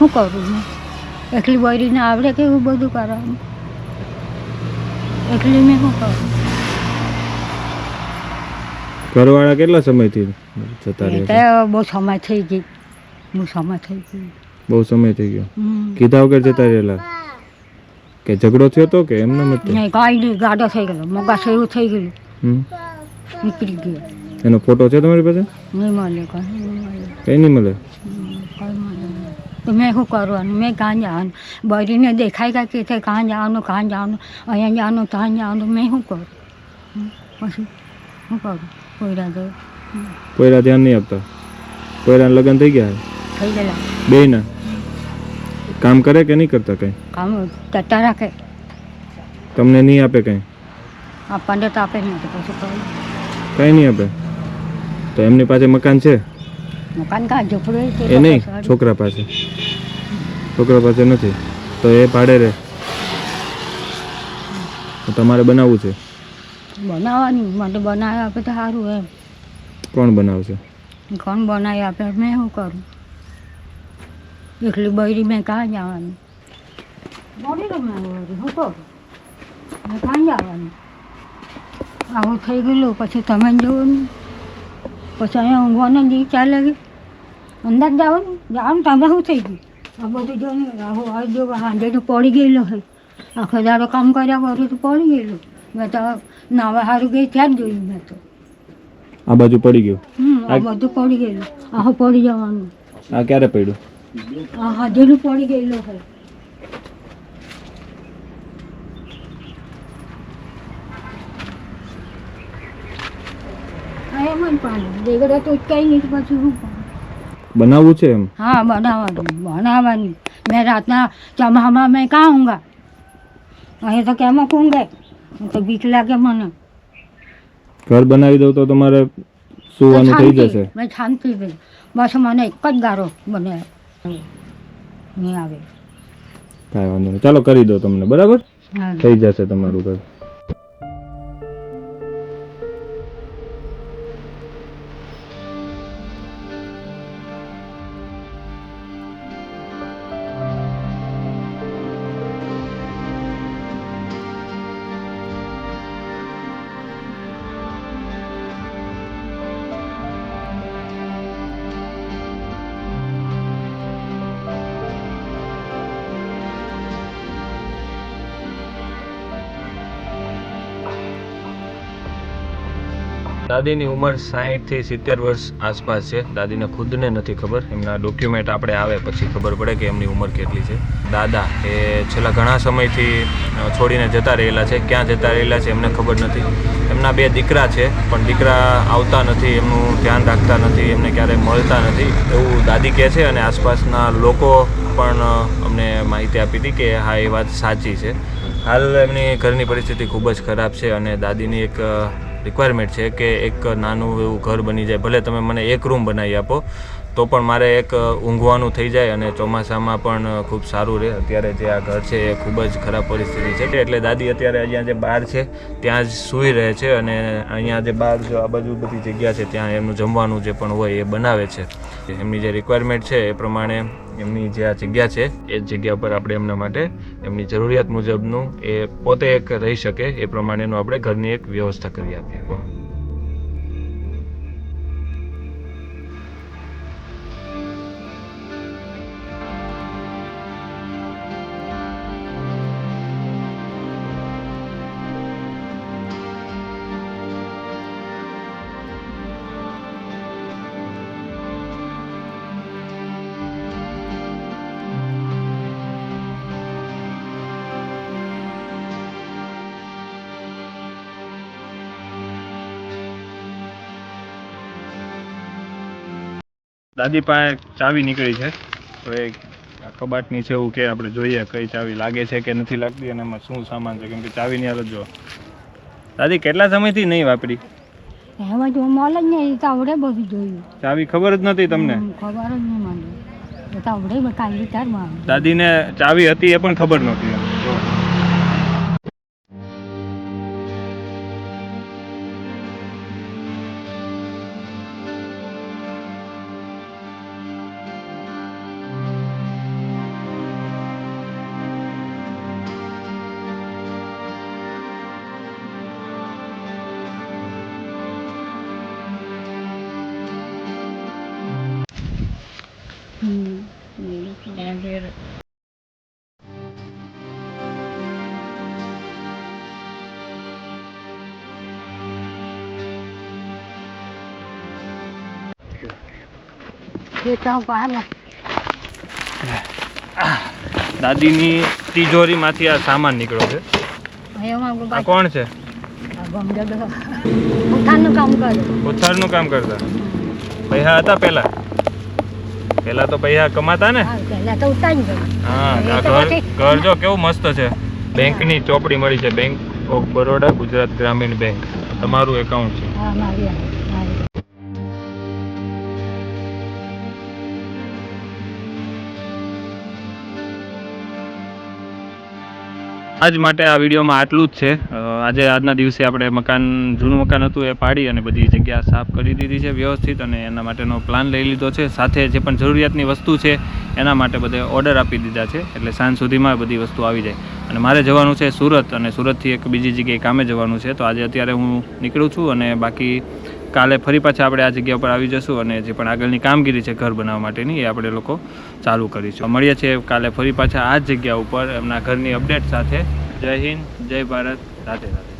શું કરું મેં એકલી બૈરીને આવડે કે એવું બધું કરવાનું? એકલી મેં શું કરું? ઘરવાળા કેટલા સમયથી જતા રહ્યા બહુ સમય થઈ ગઈ. બહુ સમય થઈ ગયો. બહુ સમય થઈ ગયો. કીધા વગર જતા રહેલા? કે ઝઘડો થયો તો કે એમને મત નહીં કાંઈ નહીં ગાડો થઈ ગયો. મોગા એવું થઈ ગયું. નીકળી ગયો. એનો ફોટો છે તમારી પાસે? નહીં મળે કઈ નહીં મળે કઈ નહીં મળે હમ, કાંઈ મળે નહીં. તો મેં શું કરવાનું? મેં કાં જવાનું બરીને દેખાય કે કે કાં જવાનું કાં જવાનું અહીંયા જવાનું ત્યાં જવાનું મેં શું કરું? પછી શું કરું? કોઈરા તો કોઈરા ધ્યાન નહીં આપતા. કોઈરા લગ્ન થઈ ગયા? થઈ ગયેલા. બે ના કામ કરે કે નહીં કરતા કંઈ? કામ કરતા રાખે. તમને નહીં આપે કંઈ? આપણને તો આપે નહીં તો પછી કંઈ નહીં આપે. તો એમની પાસે મકાન છે? મકાન કાં ઝૂંપડું એ નહીં છોકરા પાસે. છોકરા પાસે નથી. તો એ પાડે રે. તમારે બનાવવું છે? બનાવવાની મને બનાવી આપે તો સારું એમ. કોણ બનાવશે? કોણ બનાવી આપે? મેં શું કરું? એકલી બૈરી મેં કાં જવાનું? મોડી રમે વળી, શું કરું મેં કાં જવાનું? આવું થઈ ગયેલું પછી તમે જુઓ ને. પછી અહીંયા ઊંઘવાના દી ચાલે ગઈ અંદાજ જવાનું જવાનું તમે શું થઈ ગયું? આ બધું જો ને આવું આવી જો હાંજે તો પડી ગયેલો હોય આખો દાડો કામ કર્યા કરું તો પડી ગયેલું. મેં તો નાવા સારું ગઈ ત્યાં જ જોયું મેં તો. આ બાજુ પડી ગયું? હમ આ બધું પડી ગયેલું. આહો પડી જવાનું. આ ક્યારે પડ્યું? આ હાજરું પડી ગયેલું હોય એમ જ પાણી. દેગડા તો કઈ નહીં પછી શું બનાવવું છે એમ? હા બનાવવાનું બનાવવાની. મેં રાતના ચમામાં મેં કાં ઊંઘા? અહીં તો કેમ ઊંઘે? તો બીક લાગે મને. ઘર બનાવી દઉં તો તમારે સુવાનું થઈ જશે. મેં શાંતિ થઈ. બસ મને એક જ ગારો બને નહીં આવે. કાંઈ વાંધો નહીં. ચાલો કરી દો તમને બરાબર? થઈ જશે તમારું ઘર. દાદીની ઉંમર સાહીઠથી સિત્તેર વર્ષ આસપાસ છે. દાદીને ખુદને નથી ખબર. એમના ડોક્યુમેન્ટ આપણે આવે, પછી ખબર પડે કે એમની ઉંમર કેટલી છે. દાદા એ છેલ્લા ઘણા સમયથી છોડીને જતા રહેલા છે. ક્યાં જતા રહેલા છે એમને ખબર નથી. એમના બે દીકરા છે, પણ દીકરા આવતા નથી, એમનું ધ્યાન રાખતા નથી, એમને ક્યારેય મળતા નથી. એવું દાદી કહે છે અને આસપાસના લોકો પણ અમને માહિતી આપી હતી કે હા, એ વાત સાચી છે. હાલ એમની ઘરની પરિસ્થિતિ ખૂબ જ ખરાબ છે અને દાદીની એક રિક્વાયરમેન્ટ છે કે એક નાનું એવું ઘર બની જાય. ભલે તમે મને એક રૂમ બનાવી આપો, તો પણ મારે એક ઊંઘવાનું થઈ જાય અને ચોમાસામાં પણ ખૂબ સારું રહે. અત્યારે જે આ ઘર છે એ ખૂબ જ ખરાબ પરિસ્થિતિ છે. એટલે દાદી અત્યારે અહીંયા જે બહાર છે, ત્યાં જ સૂઈ રહે છે અને અહીંયા જે બહાર જો આ બાજુ બધી જગ્યા છે, ત્યાં એમનું જમવાનું જે પણ હોય એ બનાવે છે. એમની જે રિક્વાયરમેન્ટ છે એ પ્રમાણે એમની જે આ જગ્યા છે, એ જગ્યા પર આપણે એમના માટે એમની જરૂરિયાત મુજબનું એ પોતે એક રહી શકે એ પ્રમાણેનું આપણે ઘરની એક વ્યવસ્થા કરી આપીએ. દાદી પાસે ચાવી નીકળી છે. તો એ કબાટની છે એવું કે આપણે જોઈએ કઈ ચાવી લાગે છે કે નથી લાગતી અને એમાં શું સામાન છે કેમ કે ચાવીની હાલત જો દાદી કેટલા સમયથી નહીં વાપરી? એમાં જો મોલ જ નહીં તાવડે બધું જોયું. ચાવી ખબર જ નથી તમને? ખબર જ નહીં મને. તાવડે બતાવી વિચારમાં દાદીને ચાવી હતી એ પણ ખબર નહોતી દાદીની તિજોરીમાંથી આ સામાન નીકળ્યો છે. આ કોણ છે? ઉથારનું કામ કરતા. પૈસા હતા પહેલા? પહેલા તો પૈસા કમાતા ને? હા ઘર ઘર જો કેવું મસ્ત છે. બેંકની ચોપડી મળી છે. બેંક ઓફ બરોડા ગુજરાત ગ્રામીણ બેંક. તમારું એકાઉન્ટ છે. આજ માટે આ વિડીયોમાં આટલું જ છે. આજે આજના દિવસે આપણે મકાન, જૂનું મકાન હતું એ પાડી અને બધી જગ્યા સાફ કરી દીધી છે વ્યવસ્થિત અને એના માટેનો પ્લાન લઈ લીધો છે. સાથે જે પણ જરૂરિયાતની વસ્તુ છે એના માટે બધે ઓર્ડર આપી દીધા છે. એટલે સાંજ સુધીમાં બધી વસ્તુ આવી જાય. અને મારે જવાનું છે સુરત અને સુરતથી એક બીજી જગ્યાએ કામે જવાનું છે. તો આજે અત્યારે હું નીકળું છું અને બાકી કાલે ફરી પાછા આપણે આ જગ્યા પર આવી જશું અને જે પણ આગળની કામગીરી છે ઘર બનાવવા માટેની એ આપણે લોકો ચાલુ કરીશું. મળીએ છીએ કાલે ફરી પાછા આ જ જગ્યા ઉપર એમના ઘરની અપડેટ સાથે. જય હિન્દ, જય ભારત રાધે રાધે